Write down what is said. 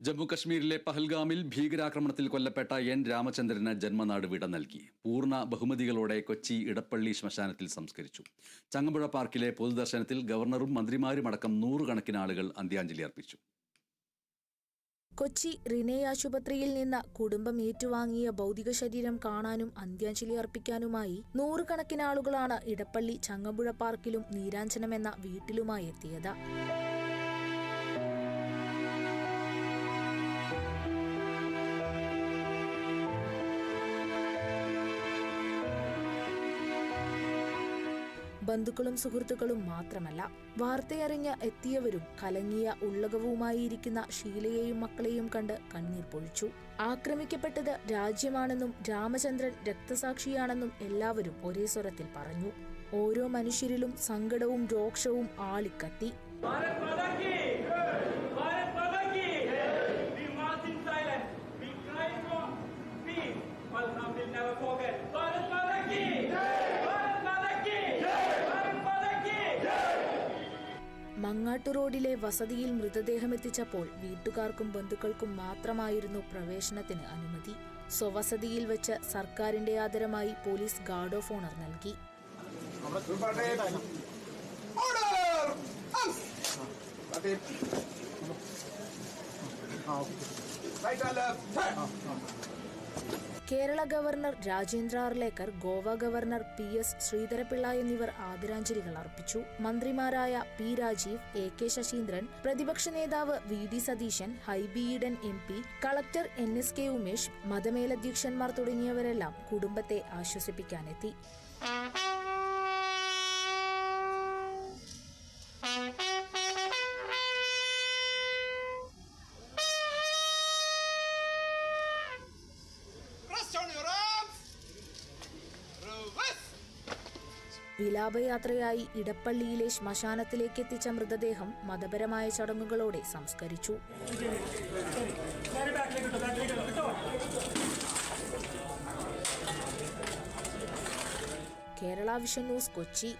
ജമ്മു കശ്മീരിലെ പഹൽഗാമിൽ ഭീകരാക്രമണത്തിൽ കൊല്ലപ്പെട്ട എൻ രാമചന്ദ്രന് ജന്മനാട് വിട നൽകി. പൂർണ ബഹുമതികളോടെ കൊച്ചി ഇടപ്പള്ളി ശ്മശാനത്തിൽ സംസ്കരിച്ചു. ചങ്ങമ്പുഴ പാർക്കിലെ പൊതുദർശനത്തിൽ ഗവർണറും മന്ത്രിമാരും അടക്കം നൂറുകണക്കിന് ആളുകൾ അന്ത്യാഞ്ജലി അർപ്പിച്ചു. കൊച്ചി റിനെ ആശുപത്രിയിൽ നിന്ന് കുടുംബം ഏറ്റുവാങ്ങിയ ഭൗതിക ശരീരം കാണാനും അന്ത്യാഞ്ജലി അർപ്പിക്കാനുമായി നൂറുകണക്കിന് ആളുകളാണ് ഇടപ്പള്ളി ചങ്ങമ്പുഴ പാർക്കിലും നീരാഞ്ജനം എന്ന വീട്ടിലുമായി എത്തിയത്. ബന്ധുക്കളും സുഹൃത്തുക്കളും മാത്രമല്ല വാർത്തയറിഞ്ഞ് എത്തിയവരും കലങ്ങിയ ഉള്ളകവുമായിരിക്കുന്ന ഷീലയെയും മക്കളെയും കണ്ട് കണ്ണീർ പൊഴിച്ചു. ആക്രമിക്കപ്പെട്ടത് രാജ്യമാണെന്നും രാമചന്ദ്രൻ രക്തസാക്ഷിയാണെന്നും എല്ലാവരും ഒരേ സ്വരത്തിൽ പറഞ്ഞു. ഓരോ മനുഷ്യരിലും സങ്കടവും രോക്ഷവും ആളിക്കത്തി. മങ്ങാട്ടു റോഡിലെ വസതിയിൽ മൃതദേഹം എത്തിച്ചപ്പോൾ വീട്ടുകാർക്കും ബന്ധുക്കൾക്കും മാത്രമായിരുന്നു പ്രവേശനത്തിന് അനുമതി. സ്വവസതിയിൽ വെച്ച് സർക്കാരിന്റെ ആദരമായി പോലീസ് ഗാർഡ് ഓഫ് ഓണർ നൽകി. Right left. Kerala governor Rajendra Arlekar Goa governor P S Sreedharapillai എന്നിവർ ആദരാഞ്ജലികൾ അർപ്പിച്ചു. മന്ത്രിമാരായ P Rajeev A K Saseendran പ്രതിപക്ഷ നേതാവ് V D Satheesan Hibi Eden M P collector N S K Umesh മതമേലധ്യക്ഷന്മാർ തുടങ്ങിയവരെല്ലാം കുടുംബത്തെ ആശ്വസിപ്പിക്കാനെത്തി. വിലാപയാത്രയായി ഇടപ്പള്ളിയിലെ ശ്മശാനത്തിലേക്ക് എത്തിച്ച മൃതദേഹം മതപരമായ ചടങ്ങുകളോടെ സംസ്കരിച്ചു. Kerala vision news Kochi.